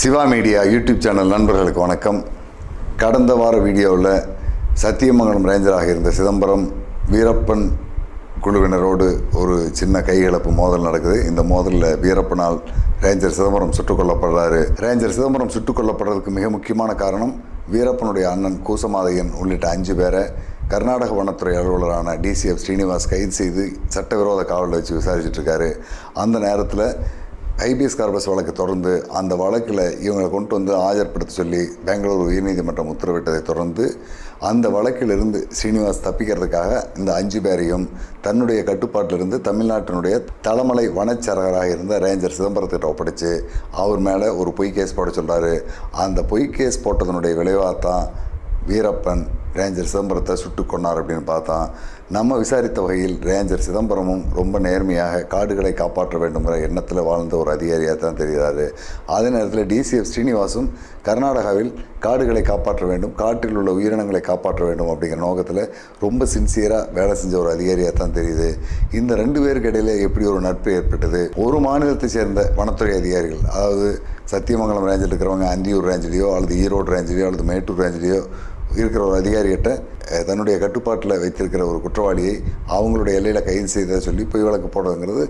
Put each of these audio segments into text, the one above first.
Siva media YouTube channel நண்பர்களுக்கு வணக்கம். கடந்த வார வீடியோவில் சத்தியமங்கலம் ரேஞ்சராக இருந்த சிதம்பரம் வீரப்பன் குழுவினரோடு ஒரு சின்ன கைகலப்பு மோதல் நடக்குது. இந்த மோதலில் வீரப்பனால் ரேஞ்சர் சிதம்பரம் சுட்டுக் கொல்லப்படுறாரு. ரேஞ்சர் சிதம்பரம் சுட்டுக் கொல்லப்படுறதுக்கு மிக முக்கியமான காரணம் வீரப்பனுடைய அண்ணன் கூசமாதையன் உள்ளிட்ட அஞ்சு பேரை கர்நாடக வனத்துறை அலுவலரான டிசிஎஃப் ஸ்ரீனிவாஸ் கைது செய்து சட்டவிரோத காவலில் வச்சு விசாரிச்சுட்ருக்காரு அந்த நேரத்தில் ஐபிஎஸ் கார்பஸ் வழக்கு தொடர்ந்து அந்த வழக்கில் இவங்களை கொண்டு வந்து ஆஜர்படுத்த சொல்லி பெங்களூர் உயர்நீதிமன்றம் உத்தரவிட்டதை தொடர்ந்து அந்த வழக்கிலிருந்து ஸ்ரீனிவாஸ் தப்பிக்கிறதுக்காக இந்த அஞ்சு பேரையும் தன்னுடைய கட்டுப்பாட்டிலிருந்து தமிழ்நாட்டினுடைய தலைமலை வனச்சரகராக இருந்த ரேஞ்சர் சிதம்பரத்திட்ட ஒப்படைச்சு அவர் மேலே ஒரு பொய் கேஸ் போட சொல்கிறாரு அந்த பொய் கேஸ் போட்டதனுடைய விளைவாக தான் வீரப்பன் ரேஞ்சர் சிதம்பரத்தை சுட்டு கொன்னார் அப்படின்னு பார்த்தா நம்ம விசாரித்த வகையில் ரேஞ்சர் சிதம்பரமும் ரொம்ப நேர்மையாக காடுகளை காப்பாற்ற வேண்டுங்கிற எண்ணத்தில் வாழ்ந்த ஒரு அதிகாரியாக தான் தெரிகிறாரு. அதே நேரத்தில் டிசிஎஃப் ஸ்ரீனிவாசும் கர்நாடகாவில் காடுகளை காப்பாற்ற வேண்டும் காட்டில் உள்ள உயிரினங்களை காப்பாற்ற வேண்டும் அப்படிங்கிற நோக்கத்தில் ரொம்ப சின்சியராக வேலை செஞ்ச ஒரு அதிகாரியாக தான் தெரியுது. இந்த ரெண்டு பேருக்கு இடையில எப்படி ஒரு நட்பு ஏற்பட்டது? ஒரு மாநிலத்தை சேர்ந்த வனத்துறை அதிகாரிகள் அதாவது சத்தியமங்கலம் ரேஞ்சில் இருக்கிறவங்க அந்தியூர் ரேஞ்சிலையோ அல்லது ஈரோடு ரேஞ்சிலையோ அல்லது மேட்டூர் ரேஞ்சிலையோ இருக்கிற ஒரு அதிகாரிகிட்ட தன்னுடைய கட்டுப்பாட்டில் வைத்திருக்கிற ஒரு குற்றவாளியை அவங்களுடைய எல்லையில் கைது செய்ததை சொல்லி பொய் வழக்கு போடுறதுங்கிறது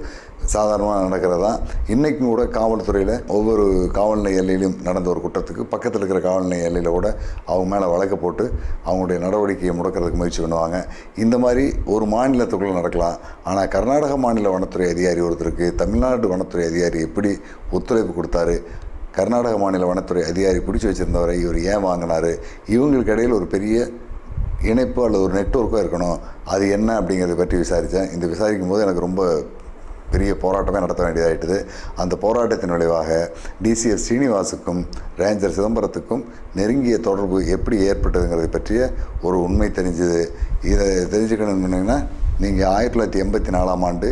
சாதாரணமாக நடக்கிறது தான் இன்றைக்கும் கூட காவல்துறையில் ஒவ்வொரு காவல் நிலைய எல்லையிலும் நடந்த ஒரு குற்றத்துக்கு பக்கத்தில் இருக்கிற காவல் நிலைய எல்லையில் கூட அவங்க மேலே வழக்கு போட்டு அவங்களுடைய நடவடிக்கையை முடக்கிறதுக்கு முயற்சி பண்ணுவாங்க. இந்த மாதிரி ஒரு மாநிலத்துக்குள்ளே நடக்கலாம். ஆனால் கர்நாடக மாநில வனத்துறை அதிகாரி ஒருத்தருக்கு தமிழ்நாடு வனத்துறை அதிகாரி எப்படி ஒத்துழைப்பு கொடுத்தாரு? கர்நாடக மாநில வனத்துறை அதிகாரி பிடிச்சி வச்சுருந்தவரை இவர் ஏன் வாங்கினார்? இவங்களுக்கு இடையில் ஒரு பெரிய இணைப்பு அல்லது ஒரு நெட்வொர்க்கோ இருக்கணும். அது என்ன அப்படிங்கிறத பற்றி விசாரித்தேன். இந்த விசாரிக்கும் போது எனக்கு ரொம்ப பெரிய போராட்டமே நடத்த வேண்டியதாகிட்டது அந்த போராட்டத்தின் விளைவாக டிசிஎஸ் ஸ்ரீனிவாசுக்கும் ரேஞ்சர் சிதம்பரத்துக்கும் நெருங்கிய தொடர்பு எப்படி ஏற்பட்டதுங்கிறது பற்றிய ஒரு உண்மை தெரிஞ்சுது. இதை தெரிஞ்சுக்கணும்னா நீங்கள் ஆயிரத்தி தொள்ளாயிரத்தி எண்பத்தி நாலாம் ஆண்டு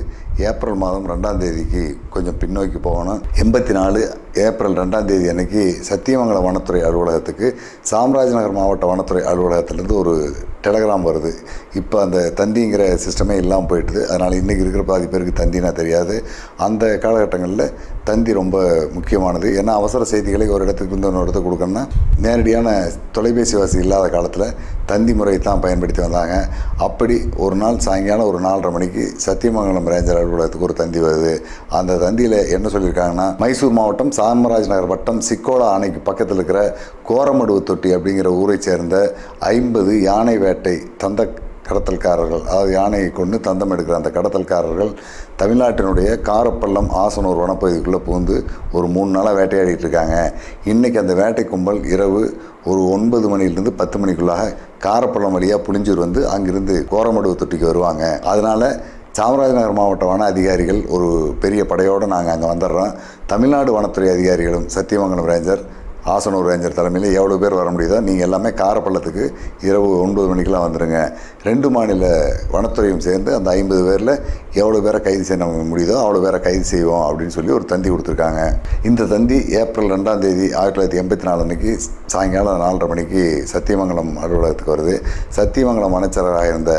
ஏப்ரல் மாதம் ரெண்டாம் தேதிக்கு கொஞ்சம் பின்னோக்கி போகணும். எண்பத்தி நாலு ஏப்ரல் ரெண்டாம் தேதி அன்னைக்கு சத்தியமங்கலம் வனத்துறை அலுவலகத்துக்கு சாம்ராஜ்நகர் மாவட்ட வனத்துறை அலுவலகத்திலேருந்து ஒரு டெலகிராம் வருது. இப்போ அந்த தந்திங்கிற சிஸ்டமே இல்லாமல் போயிட்டுது. அதனால் இன்றைக்கி இருக்கிற பாதி பேருக்கு தந்தினா தெரியாது. அந்த காலகட்டங்களில் தந்தி ரொம்ப முக்கியமானது. ஏன்னா அவசர செய்திகளை ஒரு இடத்துக்கு இருந்து இன்னொரு இடத்துக்கு கொடுக்கணும்னா நேரடியான தொலைபேசி வசதி இல்லாத காலத்தில் தந்தி முறையை தான் பயன்படுத்தி வந்தாங்க. அப்படி ஒரு நாள் சாயங்காலம் ஒரு நாலரை மணிக்கு சத்தியமங்கலம் ரேஞ்சர் அலுவலகத்துக்கு ஒரு தந்தி வருது. அந்த தந்தியில் என்ன சொல்லியிருக்காங்கன்னா மைசூர் மாவட்டம் சாமராஜ் நகர் வட்டம் சிக்கோலா அணைக்கு பக்கத்தில் இருக்கிற கோரமடுவு தொட்டி அப்படிங்கிற ஊரை சேர்ந்த ஐம்பது யானை வேட்டை தந்த கடத்தல்காரர்கள் அதாவது யானையை கொண்டு தந்தம் எடுக்கிற அந்த கடத்தல்காரர்கள் தமிழ்நாட்டினுடைய காரப்பள்ளம் ஆசனூர் வனப்பகுதிக்குள்ளே புகுந்து ஒரு மூணு நாளாக வேட்டையாடிட்டு இருக்காங்க. இன்றைக்கி அந்த வேட்டை கும்பல் இரவு ஒரு ஒன்பது மணிலேருந்து பத்து மணிக்குள்ளாக காரப்பள்ளம் வழியாக புளிஞ்சூர் வந்து அங்கிருந்து கோரமடுவு தொட்டிக்கு வருவாங்க. அதனால் சாமராஜநகர் மாவட்ட வன அதிகாரிகள் ஒரு பெரிய படையோடு நாங்கள் அங்கே வந்துடுறோம். தமிழ்நாடு வனத்துறை அதிகாரிகளும் சத்தியமங்கலம் ரேஞ்சர் ஆசனூர் ரேஞ்சர் தலைமையில் எவ்வளோ பேர் வர முடியுதோ நீங்கள் எல்லாமே காரப்பள்ளத்துக்கு இரவு ஒன்பது மணிக்கெலாம் வந்துடுங்க ரெண்டு மாநில வனத்துறையும் சேர்ந்து அந்த ஐம்பது பேரில் எவ்வளோ பேரை கைது செய்ய முடியுதோ அவ்வளோ பேரை கைது செய்வோம் அப்படின்னு சொல்லி ஒரு தந்தி கொடுத்துருக்காங்க. இந்த தந்தி ஏப்ரல் ரெண்டாம் தேதி ஆயிரத்தி தொள்ளாயிரத்தி எண்பத்தி நாலு அன்னைக்கு சாயங்காலம் நாலரை மணிக்கு சத்தியமங்கலம் அலுவலகத்துக்கு வருது. சத்தியமங்கலம் அமைச்சராக இருந்த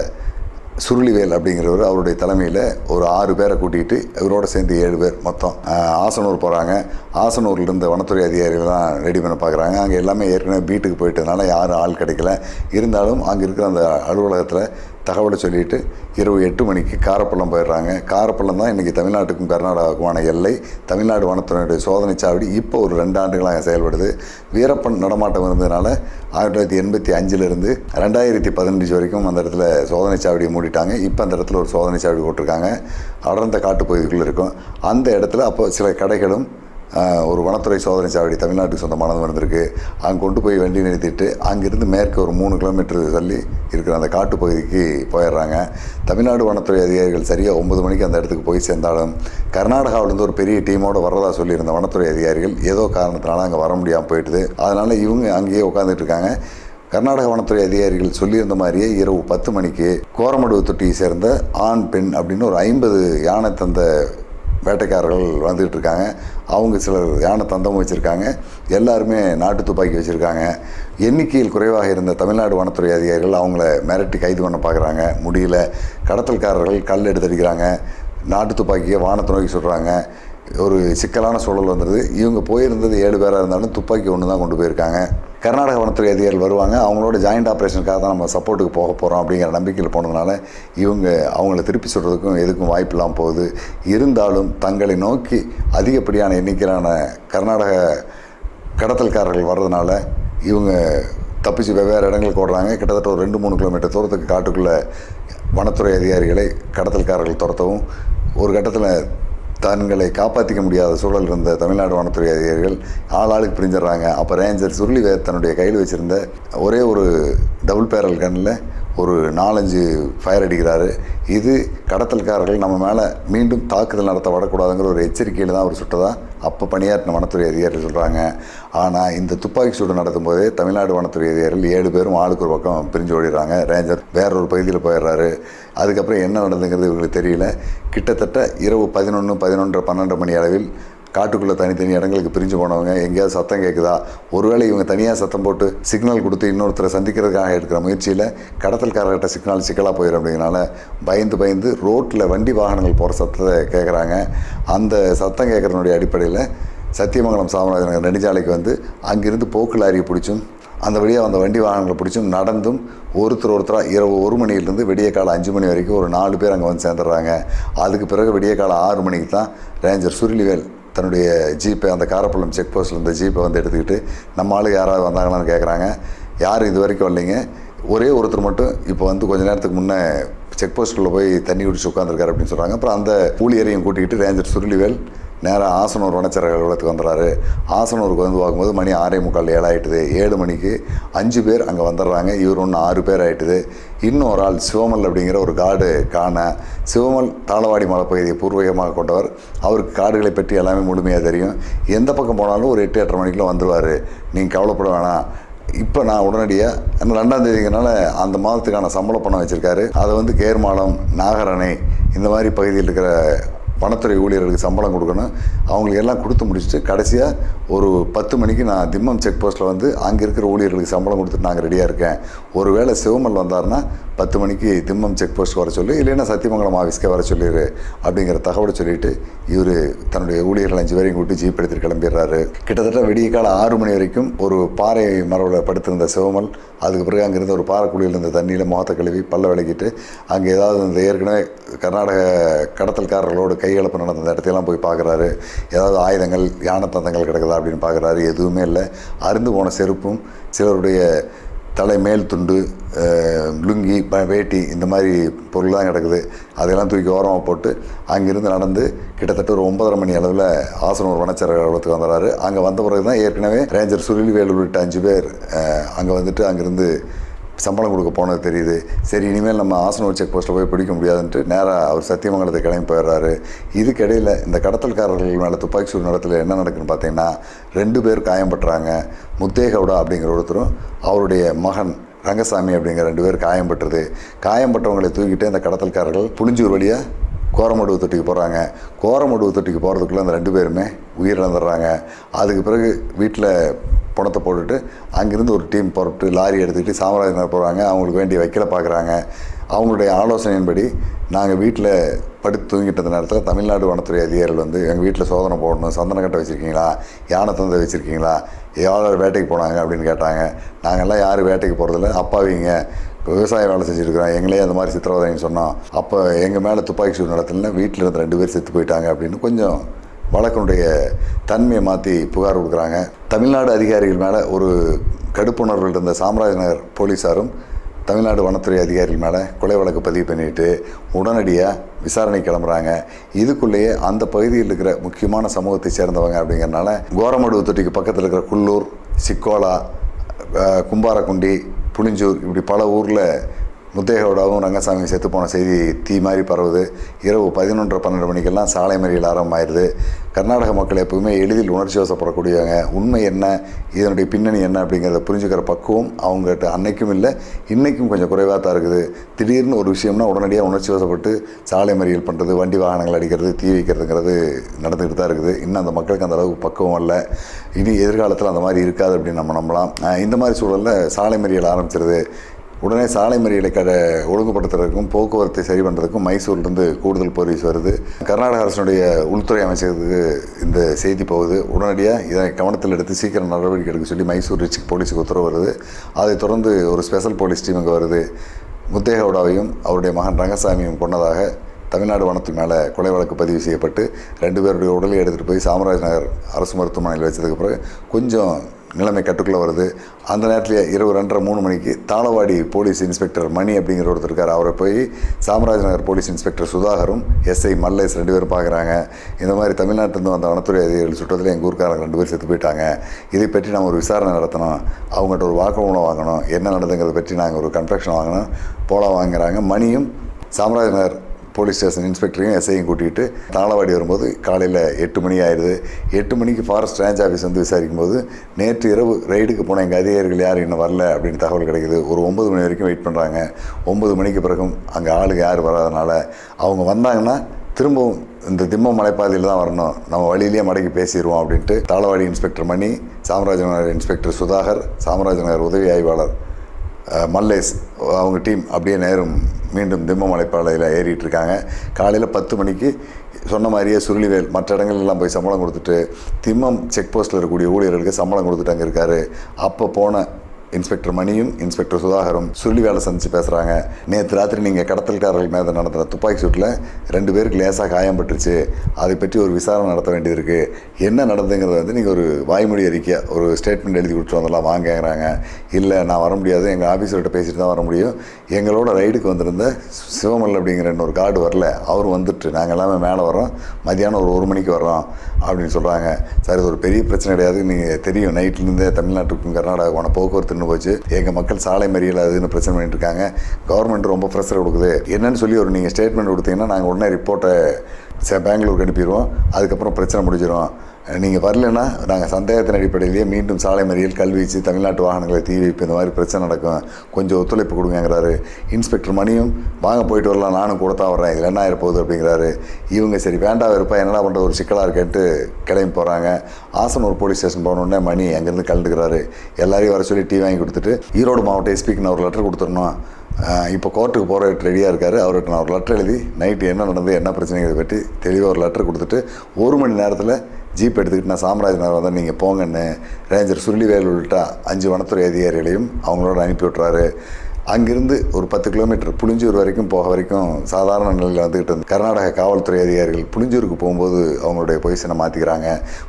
சுருளிவேல் அப்படிங்கிறவர் அவருடைய தலைமையில் ஒரு ஆறு பேரை கூட்டிகிட்டு இவரோட சேர்ந்து ஏழு பேர் மொத்தம். ஆசனூர் போகிறாங்க ஆசனூரில் இருந்த வனத்துறை அதிகாரிகள்லாம் ரெடி பண்ண பார்க்குறாங்க அங்கே எல்லாமே ஏற்கனவே வீட்டுக்கு போயிட்டதுனால யாரும் ஆள் கிடைக்கல. இருந்தாலும் அங்கே இருக்கிற அந்த அலுவலகத்தில் தகவலை சொல்லிட்டு இரவு எட்டு மணிக்கு காரப்பள்ளம் போயிடுறாங்க. காரப்பள்ளம் தான் இன்றைக்கி தமிழ்நாட்டுக்கும் கர்நாடகாவுக்குமான எல்லை. தமிழ்நாடு வனத்துறையுடைய சோதனை சாவடி இப்போ ஒரு ரெண்டு ஆண்டுகளாக செயல்படுது. வீரப்பன் நடமாட்டம் இருந்ததுனால ஆயிரத்தி தொள்ளாயிரத்தி எண்பத்தி அஞ்சிலிருந்து ரெண்டாயிரத்தி பதினஞ்சு வரைக்கும் அந்த இடத்துல சோதனை சாவடியை மூடிட்டாங்க. இப்போ அந்த இடத்துல ஒரு சோதனை சாவடி போட்டிருக்காங்க. அடர்ந்த காட்டுப்பகுதிக்குள்ளே இருக்கும். அந்த இடத்துல அப்போ சில கடைகளும் ஒரு வனத்துறை சோதனை சாவடி தமிழ்நாட்டுக்கு சொந்தமானது வந்திருக்கு அங்கே கொண்டு போய் வண்டி நிறுத்திட்டு அங்கேருந்து மேற்கு ஒரு மூணு கிலோமீட்டர் தள்ளி இருக்கிற அந்த காட்டுப்பகுதிக்கு போயிடுறாங்க. தமிழ்நாடு வனத்துறை அதிகாரிகள் சரியாக ஒன்பது மணிக்கு அந்த இடத்துக்கு போய் சேர்ந்தாலும் கர்நாடகாவிலேருந்து ஒரு பெரிய டீமோடு வரதா சொல்லியிருந்த வனத்துறை அதிகாரிகள் ஏதோ காரணத்தினால அங்கே வர முடியாமல் போயிட்டுது. அதனால் இவங்க அங்கேயே உட்காந்துட்டு இருக்காங்க. கர்நாடக வனத்துறை அதிகாரிகள் சொல்லியிருந்த மாதிரியே இரவு பத்து மணிக்கு கோரமடுவு தொட்டியை சேர்ந்த ஆண் பெண் அப்படின்னு ஒரு ஐம்பது யானை தந்த வேட்டைக்காரர்கள் வந்துக்கிட்டு இருக்காங்க அவங்க சிலர் யானை தந்தம் வச்சுருக்காங்க. எல்லாருமே நாட்டு துப்பாக்கி வச்சுருக்காங்க. எண்ணிக்கையில் குறைவாக இருந்த தமிழ்நாடு வனத்துறை அதிகாரிகள் அவங்கள மிரட்டி கைது பண்ண பார்க்குறாங்க முடியல. கடத்தல்காரர்கள் கல் எடுத்தடிக்கிறாங்க நாட்டு துப்பாக்கியை வானத்தை நோக்கி சொல்கிறாங்க ஒரு சிக்கலான சூழல் வந்துடுது இவங்க போயிருந்தது ஏழு பேராக இருந்தாலும் துப்பாக்கி ஒன்று தான் கொண்டு போயிருக்காங்க. கர்நாடக வனத்துறை அதிகாரிகள் வருவாங்க. அவங்களோட ஜாயிண்ட் ஆப்ரேஷனுக்காக தான் நம்ம சப்போர்ட்டுக்கு போக போகிறோம் அப்படிங்கிற நம்பிக்கையில் போனதுனால இவங்க அவங்கள திருப்பி சொல்கிறதுக்கும் எதுக்கும் வாய்ப்பு இல்லாமல் போகுது. இருந்தாலும் தங்களை நோக்கி அதிகப்படியான எண்ணிக்கையிலான கர்நாடக கடத்தல்காரர்கள் வர்றதுனால இவங்க தப்பிச்சு வெவ்வேறு இடங்களுக்கு ஓடுறாங்க. கிட்டத்தட்ட ஒரு ரெண்டு மூணு கிலோமீட்டர் தூரத்துக்கு காட்டுக்குள்ளே வனத்துறை அதிகாரிகளை கடத்தல்காரர்கள் துரத்தவும் ஒரு கட்டத்தில் தங்களை காப்பாற்றிக்க முடியாத சூழல் இருந்த தமிழ்நாடு வனத்துறை அதிகாரிகள் ஆளாளுக்கு பிரிஞ்சிடுறாங்க. அப்போ ரேஞ்சர் சுருளி தன்னுடைய கையில் வச்சுருந்த ஒரே ஒரு டபுள் பேரல் கன்னில் ஒரு நாலஞ்சு ஃபயர் அடிக்கிறாரு. இது கடத்தல்காரர்கள் நம்ம மேலே மீண்டும் தாக்குதல் நடத்த வரக்கூடாதுங்கிற ஒரு எச்சரிக்கையில் தான் அவர் சுட்டதாக அப்போ பணியாற்றின வனத்துறை அதிகாரிகள் சொல்கிறாங்க ஆனால் இந்த துப்பாக்கி சூடு நடத்தும் போதே தமிழ்நாடு வனத்துறை அதிகாரிகள் ஏழு பேரும் ஆளுக்கு ஒரு பக்கம் பிரிஞ்சு ஓடிடுறாங்க. ரேஞ்சர் வேற ஒரு பகுதியில் போயிடுறாரு. அதுக்கப்புறம் என்ன நடந்துங்கிறது இவங்களுக்கு தெரியல. கிட்டத்தட்ட இரவு பதினொன்று பதினொன்றரை பன்னெண்டு மணி அளவில் காட்டுக்குள்ளே தனித்தனி இடங்களுக்கு பிரிஞ்சு போனவங்க எங்கேயாவது சத்தம் கேட்குதா ஒருவேளை இவங்க தனியாக சத்தம் போட்டு சிக்னல் கொடுத்து இன்னொருத்தரை சந்திக்கிறதுக்காக எடுக்கிற முயற்சியில் கடத்தல்காரர்கிட்ட சிக்னல் சிக்கலாக போயிடும் அப்படிங்கிறனால பயந்து பயந்து ரோட்டில் வண்டி வாகனங்கள் போகிற சத்தத்தை கேட்குறாங்க அந்த சத்தம் கேட்குறதுனுடைய அடிப்படையில் சத்தியமங்கலம் சாமராஜநகர் நெடுஞ்சாலைக்கு வந்து அங்கிருந்து போக்கு லாரியை பிடிச்சும் அந்த வழியாக அந்த வண்டி வாகனங்களை பிடிச்சும் நடந்தும் ஒருத்தர் ஒருத்தராக இரவு ஒரு மணியிலேருந்து விடிய காலம் அஞ்சு மணி வரைக்கும் ஒரு நாலு பேர் அங்கே வந்து சேர்ந்துடுறாங்க. அதுக்கு பிறகு விடிய காலம் ஆறு மணிக்கு தான் ரேஞ்சர் சுருளிவேல் தன்னுடைய ஜீப்பை அந்த காரப்பள்ளம் செக் போஸ்ட்டில் இருந்த ஜீப்பை வந்து எடுத்துக்கிட்டு நம்ம ஆளு யாராவது வந்தாங்களான்னு கேட்குறாங்க யாரும் இது வரைக்கும் வரலைங்க. ஒரே ஒருத்தர் மட்டும் இப்போ வந்து கொஞ்ச நேரத்துக்கு முன்னே செக் போஸ்ட்டுக்குள்ளே போய் தண்ணி குடிச்சு உட்காந்துருக்காரு அப்படின்னு சொல்கிறாங்க அப்புறம் அந்த ஊழியரையும் கூட்டிக்கிட்டு ரேஞ்சர் சுருளிவேல் நேராக ஆசனூர் வனச்சர அலுவலகத்துக்கு வந்துடுறாரு ஆசனூருக்கு வந்து பார்க்கும்போது மணி ஆறே முக்கால் ஏழாயிட்டுது. ஏழு மணிக்கு அஞ்சு பேர் அங்கே வந்துடுறாங்க இவர் ஒன்று ஆறு பேர் ஆயிட்டுது. இன்னும் ஒரு ஆள் சிவமல் அப்படிங்கிற ஒரு காடு காண சிவமல் தாளவாடி மலைப்பகுதியை பூர்வீகமாக கொண்டவர். அவருக்கு காடுகளை பற்றி எல்லாமே முழுமையாக தெரியும். எந்த பக்கம் போனாலும் ஒரு எட்டு எட்டரை மணிக்குள்ள வந்துடுவார் நீங்கள் கவலைப்பட வேணாம். இப்போ நான் உடனடியாக இன்னும் ரெண்டாம் தேதிங்கனால அந்த மாதத்துக்கான சம்பள பணம் வச்சுருக்காரு. அதை வந்து கேர்மாலம் நாகரணை இந்த மாதிரி பகுதியில் இருக்கிற வனத்துறை ஊழியர்களுக்கு சம்பளம் கொடுக்கணும். அவங்களுக்கு எல்லாம் கொடுத்து முடிச்சுட்டு கடைசியாக ஒரு பத்து மணிக்கு நான் திம்மம் செக் போஸ்ட்டில் வந்து அங்கே இருக்கிற ஊழியர்களுக்கு சம்பளம் கொடுத்துட்டு நாங்கள் ரெடியாக இருக்கேன். ஒரு வேளை சிவமல் வந்தாருன்னா பத்து மணிக்கு திம்மம் செக் போஸ்ட் வர சொல்லி இல்லைன்னா சத்தியமங்கலம் ஆஃபீஸ்க்கே வர சொல்லிடு அப்படிங்கிற தகவலை சொல்லிட்டு இவர் தன்னுடைய ஊழியர்கள் அஞ்சு பேரையும் கூட்டி ஜீப் எடுத்துட்டு கிளம்பிடுறாரு. கிட்டத்தட்ட விடிய காலம் ஆறு மணி வரைக்கும் ஒரு பாறை மரவில் படுத்திருந்த சிவமல் அதுக்கு பிறகு அங்கேருந்து ஒரு பாறைக்குழியில் இருந்த தண்ணியில் முகத்தை கழுவி பல்ல விளக்கிட்டு அங்கே ஏதாவது இந்த ஏற்கனவே கர்நாடக கடத்தல்காரர்களோடு கையெழுப்பு நடந்த இடத்தையெல்லாம் போய் பார்க்குறாரு. ஏதாவது ஆயுதங்கள் யானை தந்தங்கள் கிடக்குதா அப்படின்னு பார்க்குறாரு. எதுவுமே இல்லை. அருந்து போன செருப்பும் சிலருடைய தலை மேல் துண்டு லுங்கி ப வேட்டி இந்த மாதிரி பொருள் தான் கிடக்குது. அதெல்லாம் தூக்கி ஓரமாக போட்டு அங்கேருந்து நடந்து கிட்டத்தட்ட ஒரு ஒன்பதரை மணி அளவில் ஆசனூர் வனச்சர அலுவலகத்துக்கு வந்துடுறாரு. அங்கே வந்த பிறகு தான் ஏற்கனவே ரேஞ்சர் சுருளிவேல் உள்ளிட்ட அஞ்சு பேர் அங்கே வந்துட்டு அங்கேருந்து சம்பளம் கொடுக்க போனது தெரியுது. சரி இனிமேல் நம்ம ஆசனூர் செக் போஸ்ட்டில் போய் பிடிக்க முடியாதுன்ட்டு நேராக அவர் சத்தியமங்கலத்தை கிளம்பி போயிடுறாரு. இதுக்கிடையில் இந்த கடத்தல்காரர்கள் மேலே துப்பாக்கி சூடு நடத்தில் என்ன நடக்குன்னு பார்த்தீங்கன்னா ரெண்டு பேர் காயம்பட்டுறாங்க முத்தேகவுடா அப்படிங்கிற ஒருத்தரும் அவருடைய மகன் ரங்கசாமி அப்படிங்கிற ரெண்டு பேர் காயம்பட்டுறது காயம்பட்டவங்களை தூக்கிட்டு அந்த கடத்தல்காரர்கள் புளிஞ்சூர் வழியாக கோரமடுவு தொட்டிக்கு போகிறாங்க கோரமடுவு தொட்டிக்கு போகிறதுக்குள்ளே அந்த ரெண்டு பேருமே உயிரிழந்துடுறாங்க. அதுக்கு பிறகு வீட்டில் பணத்தை போட்டுட்டு அங்கேருந்து ஒரு டீம் புறப்பட்டு லாரி எடுத்துக்கிட்டு சாமராஜனர் போகிறாங்க அவங்களுக்கு வேண்டிய வைக்கல பார்க்குறாங்க அவங்களுடைய ஆலோசனையின்படி நாங்கள் வீட்டில் படுத்து தூங்கிட்டு இருந்த நேரத்தில் தமிழ்நாடு வனத்துறை அதிகாரிகள் வந்து எங்கள் வீட்டில் சோதனை போடணும். சந்தன கட்டை வச்சுருக்கீங்களா? யானை தந்தை வச்சுருக்கீங்களா? யார் வேட்டைக்கு போனாங்க? அப்படின்னு கேட்டாங்க. நாங்கள்லாம் யார் வேட்டைக்கு போகிறதில்ல அப்பாவிங்க விவசாய வேலை செஞ்சுருக்கிறோம் எங்களே அந்த மாதிரி சித்திரவதைன்னு சொன்னோம் அப்போ எங்கள் மேலே துப்பாக்கி சூடு நடத்தலைன்னா வீட்டில் இருந்த ரெண்டு பேர் செத்து போயிட்டாங்க அப்படின்னு கொஞ்சம் வழக்கினுடைய தன்மையை மாற்றி புகார் கொடுக்குறாங்க. தமிழ்நாடு அதிகாரிகள் மேலே ஒரு கடுப்புணர்வில் இருந்த சாம்ராஜ்நகர் போலீஸாரும் தமிழ்நாடு வனத்துறை அதிகாரிகள் மேலே கொலை வழக்கு பதிவு பண்ணிட்டு உடனடியாக விசாரணை கிளம்புறாங்க. இதுக்குள்ளேயே அந்த பகுதியில் இருக்கிற முக்கியமான சமூகத்தை சேர்ந்தவங்க அப்படிங்கிறனால கோரமடுவு தொட்டிக்கு பக்கத்தில் இருக்கிற குள்ளூர் சிக்கோலா கும்பாரக்குண்டி புளிஞ்சூர் இப்படி பல ஊரில் முத்தேகோடாவும் ரங்கசாமி செத்து போன செய்தி தீ மாதிரி பரவுது. இரவு பதினொன்றரை பன்னெண்டு மணிக்கெல்லாம் சாலை மறியல் ஆரம்பமாயிருது. கர்நாடக மக்கள் எப்பவுமே எளிதில் உணர்ச்சி வசப்படக்கூடியவங்க. உண்மை என்ன? இதனுடைய பின்னணி என்ன அப்படிங்கிறத புரிஞ்சுக்கிற பக்குவம் அவங்ககிட்ட அன்னைக்கும் இல்லை இன்றைக்கும் கொஞ்சம் குறைவாக தான் இருக்குது. திடீர்னு ஒரு விஷயம்னா உடனடியாக உணர்ச்சி வசப்பட்டு சாலை மறியல் பண்ணுறது வண்டி வாகனங்கள் அடிக்கிறது தீ வைக்கிறதுங்கிறது நடந்துக்கிட்டு தான் இருக்குது. இன்னும் அந்த மக்களுக்கு அந்த அளவுக்கு பக்குவம் இல்லை இனி எதிர்காலத்தில் அந்த மாதிரி இருக்காது அப்படின்னு நம்ம நம்பலாம். இந்த மாதிரி சூழலில் சாலை மறியல் ஆரம்பிச்சிருது. உடனே சாலை மறியலை கடை ஒழுங்குபடுத்துறதுக்கும் போக்குவரத்தை சரி பண்ணுறதுக்கும் மைசூர்லேருந்து கூடுதல் போலீஸ் வருது. கர்நாடக அரசினுடைய உள்துறை அமைச்சருக்கு இந்த செய்தி போகுது. உடனடியாக இதை கவனத்தில் எடுத்து சீக்கிரம் நடவடிக்கை எடுக்க சொல்லி மைசூர் டிஸ்ட்ரிக்ட் போலீஸுக்கு உத்தரவு வருது. அதைத் தொடர்ந்து ஒரு ஸ்பெஷல் போலீஸ் டீம் இங்கே வருது. முத்தேகவுடாவையும் அவருடைய மகன் ரங்கசாமியும் கொண்டதாக தமிழ்நாடு வனத்து மேலே கொலை வழக்கு பதிவு செய்யப்பட்டு ரெண்டு பேருடைய உடலை எடுத்துகிட்டு போய் சாமராஜ் நகர் அரசு மருத்துவமனையில் வச்சதுக்கு பிறகு கொஞ்சம் நிலைமை கட்டுக்குள்ளே வருது. அந்த நேரத்தில் இரவு ரெண்டரை மூணு மணிக்கு தாளவாடி போலீஸ் இன்ஸ்பெக்டர் மணி அப்படிங்கிற ஒருத்தர் இருக்கார். அவரை போய் சாமராஜ் நகர் போலீஸ் இன்ஸ்பெக்டர் சுதாகரும் எஸ்ஐ மல்லேஸ் ரெண்டு பேரும் பார்க்குறாங்க. இந்த மாதிரி தமிழ்நாட்டிலேருந்து வந்த வனத்துறை அதிகாரிகள் சுற்றத்தில் எங்கள் ஊருக்காரங்க ரெண்டு பேர் செத்து போயிட்டாங்க. இதை பற்றி நம்ம ஒரு விசாரணை நடத்தணும். அவங்கள்ட்ட ஒரு வாக்குமூலம் வாங்கணும். என்ன நடந்ததுங்கிறத பற்றி நாங்கள் ஒரு கன்ஃபெக்ஷன் வாங்கணும். போல வாங்குகிறாங்க மணியும் சாமராஜ் நகர் போலீஸ் ஸ்டேஷன் இன்ஸ்பெக்டரையும் எஸ்ஐயும் கூட்டிகிட்டு தாளவாடி வரும்போது காலையில் எட்டு மணி ஆயிடுது. எட்டு மணிக்கு ஃபாரஸ்ட் ரேஞ்ச் ஆஃபீஸ் வந்து விசாரிக்கும் போது நேற்று இரவு ரைடுக்கு போன எங்கள் அதிகாரிகள் யாரும் இன்னும் வரல அப்படின்னு தகவல் கிடைக்குது. ஒரு ஒம்பது மணி வரைக்கும் வெயிட் பண்ணுறாங்க ஒம்பது மணிக்கு பிறகும் அங்கே ஆளுங்க யாரும் வராதனால அவங்க வந்தாங்கன்னா திரும்பவும் இந்த திம்மம் மலைப்பாதையில் தான் வரணும். நம்ம வழியிலேயே மடக்கி பேசிடுவோம் அப்படின்ட்டு தாளவாடி இன்ஸ்பெக்டர் மணி சாமராஜநகர் இன்ஸ்பெக்டர் சுதாகர் சாமராஜநகர் உதவி ஆய்வாளர் மல்லேஸ் மல்லேஷ் அவங்க டீம் அப்படியே நேரும் மீண்டும் திம்மமலைப்பாளையில் ஏறிட்டு இருக்காங்க காலையில் பத்து மணிக்கு சொன்ன மாதிரியே சுருளிவேல் மற்ற இடங்கள்லாம் போய் சம்பளம் கொடுத்துட்டு திம்மம் செக் போஸ்ட்டில் இருக்கக்கூடிய ஊழியர்களுக்கு சம்பளம் கொடுத்துட்டு அங்கே இருக்காரு. அப்போ போன இன்ஸ்பெக்டர் மணியும் இன்ஸ்பெக்டர் சுதாகரும் சொல்லி வேலை சந்திச்சு பேசுகிறாங்க நேற்று ராத்திரி நீங்கள் கடத்தல்காரர்கள் மேலே நடந்த துப்பாக்கி சூட்டில் ரெண்டு பேருக்கு லேசாக காயம்பட்டுருச்சு அதை பற்றி ஒரு விசாரணை நடத்த வேண்டியது இருக்குது என்ன நடந்ததுங்கிறத வந்து நீங்கள் ஒரு வாய்மொழி அறிக்கையாக ஒரு ஸ்டேட்மெண்ட் எழுதி கொடுத்துட்டு வந்தெல்லாம் வாங்கங்கிறாங்க இல்லை நான் வர முடியாது. எங்கள் ஆஃபீஸர்கிட்ட பேசிட்டு தான் வர முடியும். எங்களோட ரைடுக்கு வந்திருந்த சிவமல் அப்படிங்கிற இன்னொரு கார்டு வரல. அவர் வந்துட்டு நாங்கள் எல்லாமே மேலே வரோம் மதியானம் ஒரு ஒரு மணிக்கு வர்றோம். அப்படின்னு சொல்கிறாங்க சார் இது ஒரு பெரிய பிரச்சனை கிடையாது. நீங்கள் தெரியும் நைட்லேருந்தே தமிழ்நாட்டுக்கும் கர்நாடகாவான போக்குவரத்து நின்று போச்சு. எங்கள் மக்கள் சாலை மறியல் அதுன்னு பிரச்சனை பண்ணிட்டு இருக்காங்க. கவர்மெண்ட் ரொம்ப ப்ரெஷர் கொடுக்குது. என்னன்னு சொல்லி ஒரு நீங்கள் ஸ்டேட்மெண்ட் கொடுத்தீங்கன்னா நாங்கள் உடனே ரிப்போர்ட்டை பெங்களூருக்கு அனுப்பிடுவோம். அதுக்கப்புறம் பிரச்சனை முடிஞ்சிடும். நீங்கள் வரலன்னா நாங்கள் சந்தேகத்தின் அடிப்படையிலேயே மீண்டும் சாலை மறியல் கல்வீச்சு தமிழ்நாட்டு வாகனங்களை தீ வைப்பு இந்த மாதிரி பிரச்சனை நடக்கும். கொஞ்சம் ஒத்துழைப்பு கொடுங்கங்கிறாரு. இன்ஸ்பெக்டர் மணியும் வாங்க போயிட்டு வரலாம் நானும் கூட தான் வரேன் இதில் என்ன ஆயிருப்போகுது அப்படிங்கிறாரு. இவங்க சரி வேண்டாம் இருப்பா என்னடா பண்ணுறது ஒரு சிக்கலாக இருக்கேன்ட்டு கிளம்பி போகிறாங்க ஆசனூர் போலீஸ் ஸ்டேஷன் போனோடனே மணி அங்கேருந்து கலந்துக்கிறாரு எல்லாரையும் வர சொல்லி டீ வாங்கி கொடுத்துட்டு ஈரோடு மாவட்ட எஸ்பிக்கு நான் ஒரு லெட்டர் கொடுத்துடணும். இப்போ கோர்ட்டுக்கு போகிற ரெடியாக இருக்கார். அவர்கிட்ட நான் ஒரு லெட்டர் எழுதி நைட்டு என்ன நடந்தது என்ன பிரச்சனைங்கிறத பற்றி தெளிவாக ஒரு லெட்டர் கொடுத்துட்டு ஒரு மணி நேரத்தில் ஜீப் எடுத்துக்கிட்டு நான் சாம்ராஜ் நகர் வந்து நீங்கள் போங்கன்னு ரேஞ்சர் சுருளிவேல் உள்ளிட்ட அஞ்சு வனத்துறை அதிகாரிகளையும் அவங்களோட அனுப்பி விட்றாரு அங்கிருந்து ஒரு பத்து கிலோமீட்டர் புளிஞ்சூர் வரைக்கும் போக வரைக்கும் சாதாரண நிலையில் வந்துக்கிட்டு இருந்து கர்நாடக காவல்துறை அதிகாரிகள் புளிஞ்சூருக்கு போகும்போது அவங்களுடைய பொசிஷனை மாற்றிக்கிறாங்க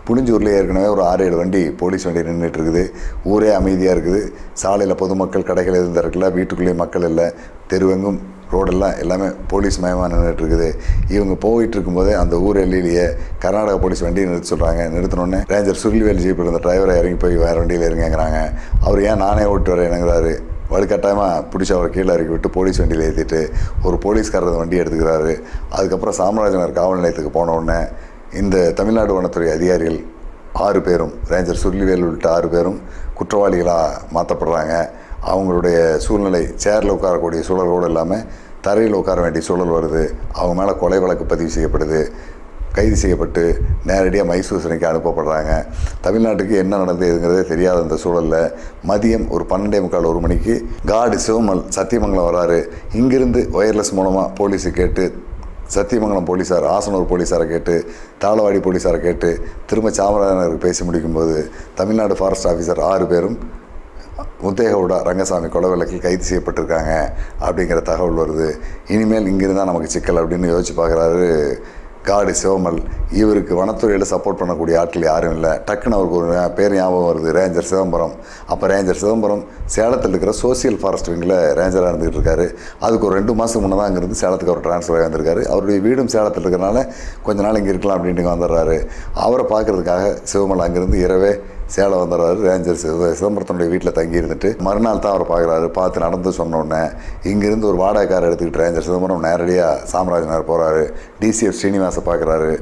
புளிஞ்சூரில் ஏற்கனவே ஒரு ஆறு ஏழு வண்டி போலீஸ் வண்டி நின்றுட்டு இருக்குது. ஊரே அமைதியாக இருக்குது. சாலையில் பொதுமக்கள் கடைகள் எதுவும் திறக்கல. வீட்டுக்குள்ளேயும் மக்கள் இல்லை. தெருவெங்கும் ரோடெல்லாம் எல்லாமே போலீஸ் மயமாக நின்றுட்டு இருக்குது. இவங்க போயிட்டு இருக்கும்போதே அந்த ஊர் எல்லையிலேயே கர்நாடக போலீஸ் வண்டியை நிறுத்த சொல்கிறாங்க நிறுத்தினோடனே ரேஞ்சர் சுருளிவேல் ஜீப் இருந்த டிரைவரை இறங்கி போய் வேறு வண்டியில் இறங்குங்கிறாங்க அவர் ஏன் நானே ஓட்டு வரேன் என்னங்கிறாரு வலுக்கட்டாயமாக பிடிச்சி அவரை கீழே இறக்கி விட்டு போலீஸ் வண்டியில் ஏற்றிட்டு ஒரு போலீஸ்காரர் வண்டி எடுத்துக்கிறாரு. அதுக்கப்புறம் சாமராஜனர் காவல் நிலையத்துக்கு போன உடனே இந்த தமிழ்நாடு வனத்துறை அதிகாரிகள் ஆறு பேரும் ரேஞ்சர் சுருளிவேல் உள்ளிட்ட ஆறு பேரும் குற்றவாளிகளாக மாற்றப்படுறாங்க அவங்களுடைய சூழ்நிலை சேரில் உட்காரக்கூடிய சூழலோடு இல்லாமல் தரையில் உட்கார வேண்டிய சூழல் வருது. அவங்க மேலே கொலை வழக்கு பதிவு செய்யப்படுது. கைது செய்யப்பட்டு நேரடியாக மைசூர் சிறைக்கு அனுப்பப்படுறாங்க. தமிழ்நாட்டுக்கு என்ன நடந்ததுங்கிறதே தெரியாத அந்த சூழலில் மதியம் ஒரு பன்னெண்டே முக்கால் ஒரு மணிக்கு காடு சிவமல் சத்தியமங்கலம் வராரு. இங்கிருந்து ஒயர்லெஸ் மூலமாக போலீஸு கேட்டு சத்தியமங்கலம் போலீஸார் ஆசனூர் போலீஸாரை கேட்டு தாளவாடி போலீஸாரை கேட்டு திரும்ப சாமராஜனருக்கு பேசி முடிக்கும்போது தமிழ்நாடு ஃபாரஸ்ட் ஆஃபீஸர் ஆறு பேரும் முத்தேகவுடா ரங்கசாமி கொலை வழக்கில் கைது செய்யப்பட்டிருக்காங்க அப்படிங்கிற தகவல் வருது. இனிமேல் இங்கிருந்தால் நமக்கு சிக்கல் அப்படின்னு யோசிச்சு பார்க்குறாரு காடு சிவமல் இவருக்கு வனத்துறையில் சப்போர்ட் பண்ணக்கூடிய ஆட்கள் யாரும் இல்லை. டக்குன்னு அவருக்கு ஒரு பேர் ஞாபகம் வருது ரேஞ்சர் சிதம்பரம். அப்போ ரேஞ்சர் சிதம்பரம் சேலத்தில் இருக்கிற சோசியல் ஃபாரஸ்ட் விங்கில் ரேஞ்சராக இருந்துகிட்டு இருக்காரு. அதுக்கு ஒரு ரெண்டு மாதத்துக்கு முன்னே தான் அங்கேருந்து சேலத்துக்கு அவர் ட்ரான்ஸ்ஃபர் ஆகி வந்திருக்காரு. அவருடைய வீடும் சேலத்தில் இருக்கிறனால கொஞ்ச நாள் இங்கே இருக்கலாம் அப்படின்ட்டு வந்துடுறாரு. அவரை பார்க்குறதுக்காக சிவமல் அங்கேருந்து இரவே சேலம் வந்துடுறாரு ரேஞ்சர் சிதம்பரத்தனுடைய வீட்டில் தங்கி இருந்துட்டு மறுநாள் தான் அவரை பார்க்குறாரு. பார்த்து நடந்து சொன்னோடனே இங்கேருந்து ஒரு வாடகைக்காரர் எடுத்துக்கிட்டு ரேஞ்சர் சிதம்பரம் நேரடியாக சாம்ராஜ்நகர் போகிறாரு டிசிஎஃப் ஸ்ரீனிவாசை பார்க்குறாரு.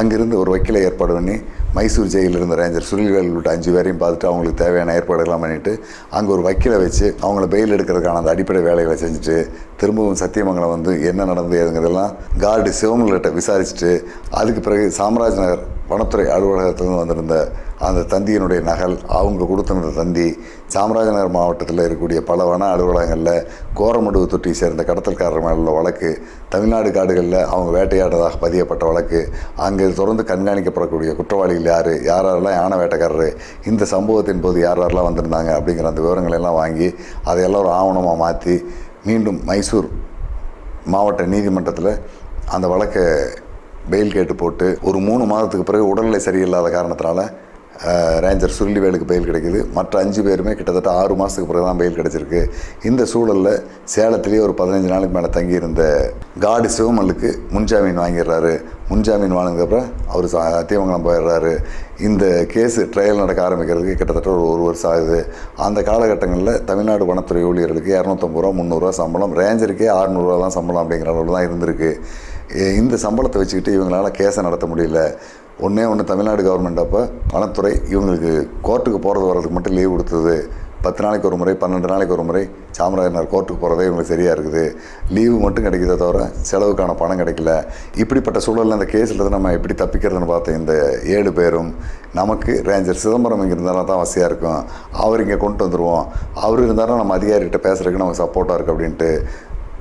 அங்கிருந்து ஒரு வக்கீலை ஏற்பாடு பண்ணி மைசூர் ஜெயிலில் இருந்த ரேஞ்சர் சுருளிவேல் உள்ளிட்ட அஞ்சு பேரையும் பார்த்துட்டு அவங்களுக்கு தேவையான ஏற்பாடுகள்லாம் பண்ணிவிட்டு அங்கே ஒரு வக்கீலை வச்சு அவங்கள பெயில் எடுக்கிறதுக்கான அந்த அடிப்படை வேலைகளை செஞ்சுட்டு திரும்பவும் சத்தியமங்கலம் வந்து என்ன நடந்தது ஏதுங்கிறதெல்லாம் கார்டு சிவமங்கள்கிட்ட விசாரிச்சுட்டு அதுக்கு பிறகு சாம்ராஜ் நகர் வனத்துறை அலுவலகத்திலிருந்து வந்திருந்த அந்த தந்தியினுடைய நகல் அவங்க கொடுத்திருந்த தந்தி சாமராஜநகர் மாவட்டத்தில் இருக்கக்கூடிய பல வன அலுவலகங்களில் கோரமடுவு தொட்டியை சேர்ந்த கடத்தல்காரர் மேல உள்ள வழக்கு தமிழ்நாடு காடுகளில் அவங்க வேட்டையாடுறதாக பதியப்பட்ட வழக்கு அங்கே தொடர்ந்து கண்காணிக்கப்படக்கூடிய குற்றவாளிகள் யார் யார் யாரெல்லாம் யானை வேட்டைக்காரர் இந்த சம்பவத்தின் போது யார் யாரெல்லாம் வந்திருந்தாங்க அப்படிங்கிற அந்த விவரங்களை எல்லாம் வாங்கி அதையெல்லாம் ஒரு ஆவணமாக மாற்றி மீண்டும் மைசூர் மாவட்ட நீதிமன்றத்தில் அந்த வழக்கை பெயில் கேட்டு போட்டு ஒரு மூணு மாதத்துக்கு பிறகு உடல்நிலை சரியில்லாத காரணத்தினால ரேஞ்சர் சுருளிவேலுக்கு பெயில் கிடைக்குது. மற்ற அஞ்சு பேருமே கிட்டத்தட்ட ஆறு மாதத்துக்கு பிறகு தான் பெயில் கிடைச்சிருக்கு. இந்த சூழலில் சேலத்திலேயே ஒரு பதினஞ்சு நாளுக்கு மேலே தங்கியிருந்த காடு சிவமல்லுக்கு முன்ஜாமீன் வாங்கிடுறாரு. முன்ஜாமீன் வாங்கினதுக்கப்புறம் அவர் சத்தியமங்கலம் போயிடுறாரு. இந்த கேஸு ட்ரையல் நடக்க ஆரம்பிக்கிறதுக்கு கிட்டத்தட்ட ஒரு ஒரு வருஷம் ஆகுது. அந்த காலகட்டங்களில் தமிழ்நாடு வனத்துறை ஊழியர்களுக்கு இரநூத்தம்பது ரூபா முந்நூறுரூவா சம்பளம் ரேஞ்சருக்கே ஆறுநூறுவா தான் சம்பளம் அப்படிங்கிற அளவில் தான் இருந்திருக்கு. இந்த சம்பளத்தை வச்சுக்கிட்டு இவங்களால கேஸை நடத்த முடியல. ஒன்றே ஒன்று தமிழ்நாடு கவர்மெண்ட் அப்போ வனத்துறை இவங்களுக்கு கோர்ட்டுக்கு போகிறது வர்றதுக்கு மட்டும் லீவ் கொடுத்தது. பத்து நாளைக்கு ஒரு முறை பன்னெண்டு நாளைக்கு ஒரு முறை சாமராஜனார் கோர்ட்டுக்கு போகிறதே இவங்களுக்கு சரியாக இருக்குது. லீவு மட்டும் கிடைக்கிறத தவிர செலவுக்கான பணம் கிடைக்கல. இப்படிப்பட்ட சூழலில் அந்த கேஸில் நம்ம எப்படி தப்பிக்கிறதுன்னு பார்த்த இந்த ஏழு பேரும் நமக்கு ரேஞ்சர் சிதம்பரம் இங்கே இருந்தாலும் தான் வசதியாக இருக்கும். அவர் இங்கே கொண்டு வந்துடுவோம் அவர் இருந்தாலும் நம்ம அதிகாரிகிட்ட பேசுறதுக்கு நமக்கு சப்போர்ட்டாக இருக்குது அப்படின்ட்டு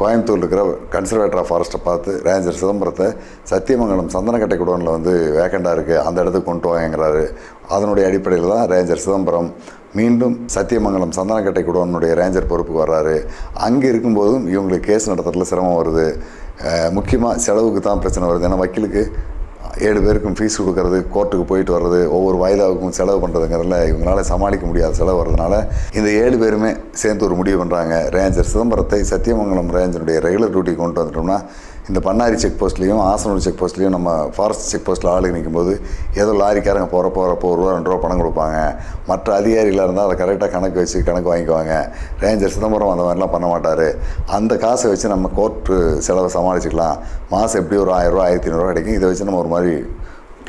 கோயம்புத்தூரில் இருக்கிற கன்சர்வேட்டர் ஆஃப் ஃபாரஸ்ட்டை பார்த்து ரேஞ்சர் சிதம்பரத்தை சத்தியமங்கலம் சந்தனக்கட்டை குடோனில் வந்து வேக்கண்டாக இருக்குது அந்த இடத்துக்கு கொண்டு வாங்கிறாரு அதனுடைய அடிப்படையில் தான் ரேஞ்சர் சிதம்பரம் மீண்டும் சத்தியமங்கலம் சந்தனக்கட்டை குடோனுடைய ரேஞ்சர் பொறுப்புக்கு வர்றாரு. அங்கே இருக்கும்போதும் இவங்களுக்கு கேஸ் நடத்துறதுல சிரமம் வருது. முக்கியமாக செலவுக்கு தான் பிரச்சனை வருது. ஏன்னா வக்கீலுக்கு ஏழு பேருக்கும் ஃபீஸ் கொடுக்கறது கோர்ட்டுக்கு போயிட்டு வர்றது ஒவ்வொரு வாய்தாவுக்கும் செலவு பண்ணுறதுங்கிறதுல இவங்களால சமாளிக்க முடியாத செலவு வர்றதுனால இந்த ஏழு பேருமே சேர்ந்து ஒரு முடிவு பண்ணுறாங்க ரேஞ்சர் சிதம்பரத்தை சத்தியமங்கலம் ரேஞ்சருடைய ரெகுலர் டியூட்டி கொண்டு வந்துட்டோம்னா இந்த பண்ணாரி செக் போஸ்ட்லேயும் ஆசனூர் செக் போஸ்ட்லேயும் நம்ம ஃபாரஸ்ட் செக் போஸ்ட்டில் ஆளுங்க நிற்கும்போது ஏதோ லாரிக்காரங்க போகிற போகிறப்போ ஒரு ரூபா ரெண்டு ரூபா பணம் கொடுப்பாங்க. மற்ற அதிகாரிகளாக இருந்தால் அதை கரெக்டாக கணக்கு வச்சு கணக்கு வாங்கிக்குவாங்க. ரேஞ்சர் சிதம்பரம் அந்த மாதிரிலாம் பண்ண மாட்டார். அந்த காசை வச்சு நம்ம கோர்ட்டு செலவை சமாளிச்சுக்கலாம். மாதம் எப்படி ஒரு ஆயிரரூவா ஆயிரத்தி ஐநூறுரூவா கிடைக்கும். இதை வச்சு நம்ம ஒரு மாதிரி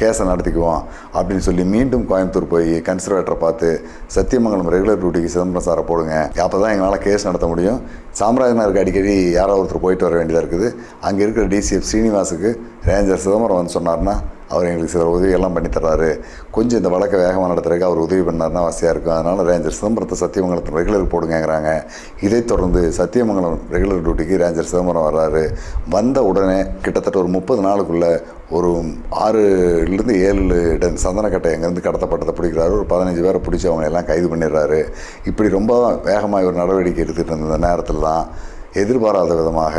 கேஸை நடத்திக்குவோம் அப்படின்னு சொல்லி மீண்டும் கோயம்புத்தூர் போய் கன்சர்வேட்டரை பார்த்து சத்தியமங்கலம் ரெகுலர் டியூட்டிக்கு சிதம்பரம் சாரை போடுங்க. அப்போ தான் எங்களால் கேஸ் நடத்த முடியும். சாம்ராஜ்நகருக்கு அடிக்கடி யாரோ ஒருத்தர் போயிட்டு வர வேண்டியதாக இருக்குது. அங்கே இருக்கிற டிசிஎஃப் ஸ்ரீனிவாசுக்கு ரேஞ்சர் சிதம்பரம் வந்து சொன்னார்னா அவர் எங்களுக்கு சில உதவியெல்லாம் பண்ணித்தர்றாரு கொஞ்சம் இந்த வழக்கை வேகமாக நடத்துறதுக்கு அவர் உதவி பண்ணார்னா வசதியாக இருக்கும். அதனால் ரேஞ்சர் சிதம்பரத்தை சத்தியமங்கலத்தில் ரெகுலர் போடுங்கங்கிறாங்க. இதைத் தொடர்ந்து சத்தியமங்கலம் ரெகுலர் டியூட்டிக்கு ரேஞ்சர் சிதம்பரம் வர்றாரு. வந்த உடனே கிட்டத்தட்ட ஒரு முப்பது நாளுக்குள்ளே ஒரு ஆறுலேருந்து ஏழு இடம் சந்தனக்கட்டை எங்கேருந்து கடத்தப்பட்டதை பிடிக்கிறாரு. ஒரு பதினஞ்சு பேரை பிடிச்சி அவங்க எல்லாம் கைது பண்ணிடுறாரு. இப்படி ரொம்ப வேகமாக ஒரு நடவடிக்கை எடுத்துகிட்டு இருந்த நேரத்தில் தான் எதிர்பாராத விதமாக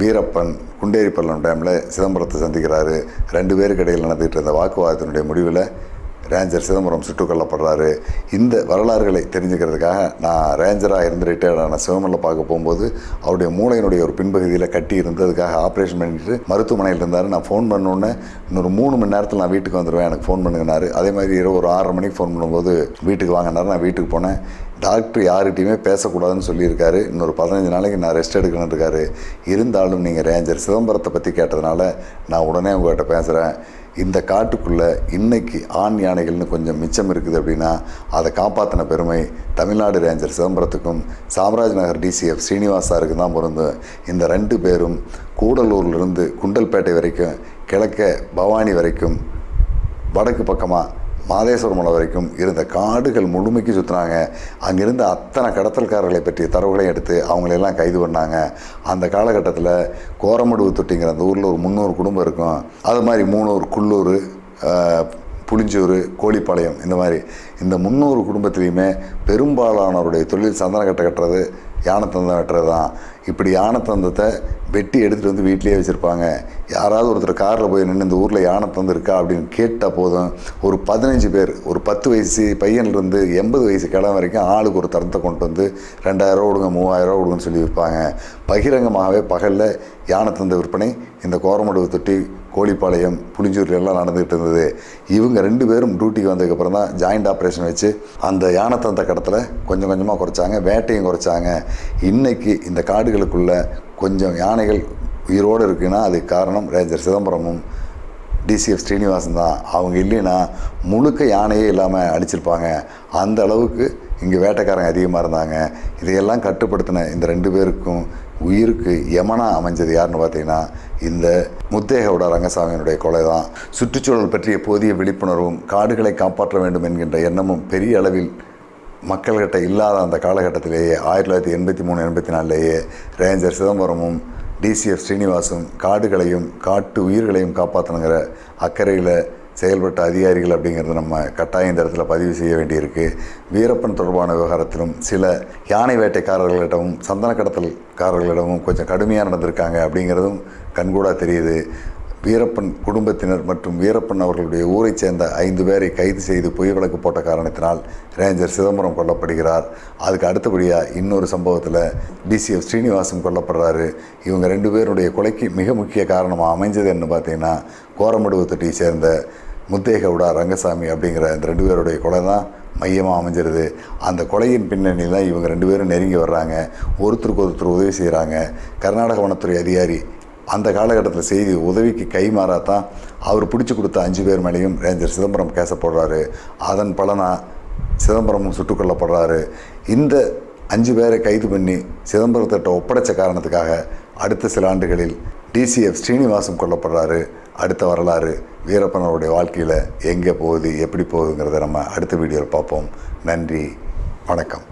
வீரப்பன் குண்டேரிப்பள்ளம் டேமில் சிதம்பரத்தை சந்திக்கிறாரு. ரெண்டு பேருக்கு இடையில் நடந்துகிட்டு இருந்த வாக்குவாதத்தினுடைய முடிவில் ரேஞ்சர் சிதம்பரம் சுட்டுக் கொல்லப்படுறாரு. இந்த வரலாறுகளை தெரிஞ்சுக்கிறதுக்காக நான் ரேஞ்சராக இருந்து ரிட்டையர்டான சிவமல்ல பார்க்க போகும்போது அவருடைய மூளையினுடைய ஒரு பின்பகுதியில் கட்டி இருந்ததுக்காக ஆப்ரேஷன் பண்ணிட்டு மருத்துவமனையில் இருந்தார். நான் ஃபோன் பண்ணோன்னே இன்னொரு மூணு மணி நேரத்தில் நான் வீட்டுக்கு வந்துடுவேன் எனக்கு ஃபோன் பண்ணுங்கனாரு அதே மாதிரி இரவு ஒரு ஆறரை மணிக்கு ஃபோன் பண்ணும்போது வீட்டுக்கு வாங்கினார். நான் வீட்டுக்கு போனேன். டாக்டர் யார்கிட்டையுமே பேசக்கூடாதுன்னு சொல்லியிருக்காரு. இன்னொரு பதினஞ்சு நாளைக்கு நான் ரெஸ்ட் எடுக்கணுன்னு இருக்காரு. இருந்தாலும் நீங்கள் ரேஞ்சர் சிதம்பரத்தை பற்றி கேட்டதுனால நான் உடனே உங்கள்கிட்ட பேசுகிறேன் இந்த காட்டுக்குள்ளே இன்னைக்கு ஆண் யானைகள்னு கொஞ்சம் மிச்சம் இருக்குது அப்படின்னா அதை காப்பாற்றின பெருமை தமிழ்நாடு ரேஞ்சர் சிதம்பரத்துக்கும் சாம்ராஜ் நகர் டிசிஎஃப் ஸ்ரீனிவாசாருக்கு தான் பொருந்தும். இந்த ரெண்டு பேரும் கூடலூர்லேருந்து குண்டல்பேட்டை வரைக்கும் கிழக்க பவானி வரைக்கும் வடக்கு பக்கமாக மாதேஸ்வரம் மலை வரைக்கும் இருந்த காடுகள் முழுமைக்கு சுற்றினாங்க அங்கிருந்த அத்தனை கடத்தல்காரர்களை பற்றிய தரவுகளையும் எடுத்து அவங்களெல்லாம் கைது பண்ணாங்க. அந்த காலகட்டத்தில் கோரமடுவு தொட்டிங்கிற அந்த ஊரில் ஒரு முந்நூறு குடும்பம் இருக்கும். அது மாதிரி மூணூர் குள்ளூர் புளிஞ்சூர் கோழிப்பாளையம் இந்த மாதிரி இந்த முந்நூறு குடும்பத்துலேயுமே பெரும்பாலானவருடைய தொழில் சந்தன கட்டை கட்டுறது யானை தந்தம் வெட்டுறது தான் இப்படி யானை தந்தத்தை வெட்டி எடுத்துகிட்டு வந்து வீட்லேயே வச்சுருப்பாங்க. யாராவது ஒருத்தர் காரில் போய் நின்று இந்த ஊரில் யானை தந்துருக்கா அப்படின்னு கேட்டால் போதும். ஒரு பதினஞ்சு பேர் ஒரு பத்து வயசு பையன்லேருந்து எண்பது வயசு கிழமை வரைக்கும் ஆளுக்கு ஒரு தரத்தை கொண்டு வந்து ரெண்டாயிரம் கொடுங்க மூவாயிரரூவா கொடுங்கன்னு சொல்லி விற்பாங்க. பகிரங்கமாகவே பகலில் யானை தந்த விற்பனை இந்த கோரமடுவு தொட்டி கோழிப்பாளையம் புளிஞ்சூர்ல எல்லாம் நடந்துகிட்டு இருந்தது. இவங்க ரெண்டு பேரும் டியூட்டிக்கு வந்ததுக்கப்புறம் தான் ஜாயிண்ட் ஆப்ரேஷன் வச்சு அந்த யானை தந்த கடத்தில் கொஞ்சம் கொஞ்சமாக குறைச்சாங்க வேட்டையும் குறைச்சாங்க. இன்னைக்கு இந்த காடுகளுக்குள்ளே கொஞ்சம் யானைகள் உயிரோடு இருக்குன்னா அதுக்கு காரணம் ரேஞ்சர் சிதம்பரமும் டிசிஎஃப் ஸ்ரீனிவாசன் தான். அவங்க இல்லைன்னா முழுக்க யானையே இல்லாமல் அடிச்சிருப்பாங்க. அந்த அளவுக்கு இங்கே வேட்டைக்காரங்க அதிகமாக இருந்தாங்க. இதையெல்லாம் கட்டுப்படுத்தின இந்த ரெண்டு பேருக்கும் உயிருக்கு யமனா அமைஞ்சது யாருன்னு பார்த்தீங்கன்னா இந்த முத்தேகவுட ரங்கசாமியினுடைய கொலை தான். சுற்றுச்சூழல் பற்றிய போதிய விழிப்புணர்வும் காடுகளை காப்பாற்ற வேண்டும் என்கின்ற எண்ணமும் பெரிய அளவில் மக்கள்கிட்ட இல்லாத அந்த காலகட்டத்திலேயே ஆயிரத்தி தொள்ளாயிரத்தி எண்பத்தி மூணு எண்பத்தி நாலுலேயே ரேஞ்சர் சிதம்பரமும் டிசிஎஃப் ஸ்ரீனிவாசும் காடுகளையும் காட்டு உயிர்களையும் காப்பாற்றணுங்கிற அக்கறையில் செயல்பட்ட அதிகாரிகள் அப்படிங்கிறது நம்ம கட்டாயம் இந்த இடத்துல பதிவு செய்ய வேண்டியிருக்கு. வீரப்பன் தொடர்பான விவகாரத்திலும் சில யானை வேட்டைக்காரர்களிடமும் சந்தன கடத்தல்காரர்களிடமும் கொஞ்சம் கடுமையாக நடந்திருக்காங்க அப்படிங்கிறதும் கண்கூடாக தெரியுது. வீரப்பன் குடும்பத்தினர் மற்றும் வீரப்பன் அவர்களுடைய ஊரைச் சேர்ந்த ஐந்து பேரை கைது செய்து பொய் வழக்கு போட்ட காரணத்தினால் ரேஞ்சர் சிதம்பரம் கொல்லப்படுகிறார். அதுக்கு அடுத்தபடியாக இன்னொரு சம்பவத்தில் டிசிஎஃப் ஸ்ரீனிவாசன் கொல்லப்படுறாரு. இவங்க ரெண்டு பேருடைய கொலைக்கு மிக முக்கிய காரணமாக அமைஞ்சது என்ன பார்த்தீங்கன்னா கோரமடுவத்தட்டியை சேர்ந்த முத்தேகவுடா ரங்கசாமி அப்படிங்கிற இந்த ரெண்டு பேருடைய கொலை தான் மையமாக அமைஞ்சிருது. அந்த கொலையின் பின்னணியில் தான் இவங்க ரெண்டு பேரும் நெருங்கி வர்றாங்க. ஒருத்தருக்கு ஒருத்தர் உதவி செய்கிறாங்க கர்நாடக வனத்துறை அதிகாரி அந்த காலகட்டத்தில் செய்தி உதவிக்கு கை மாறாதான் அவர் பிடிச்சி கொடுத்த அஞ்சு பேர் மேலேயும் ரேஞ்சர் சிதம்பரம் கேச போடுறாரு. அதன் பலனாக சிதம்பரமும் சுட்டுக்கொல்லப்படுறாரு. இந்த அஞ்சு பேரை கைது பண்ணி சிதம்பரத்திட்ட ஒப்படைச்ச காரணத்துக்காக அடுத்த சில ஆண்டுகளில் டிசிஎஃப் ஸ்ரீனிவாசம் கொல்லப்படுறாரு. அடுத்த வரலாறு வீரப்பனருடைய வாழ்க்கையில் எங்கே போகுது எப்படி போகுதுங்கிறத நம்ம அடுத்த வீடியோவில் பார்ப்போம். நன்றி வணக்கம்.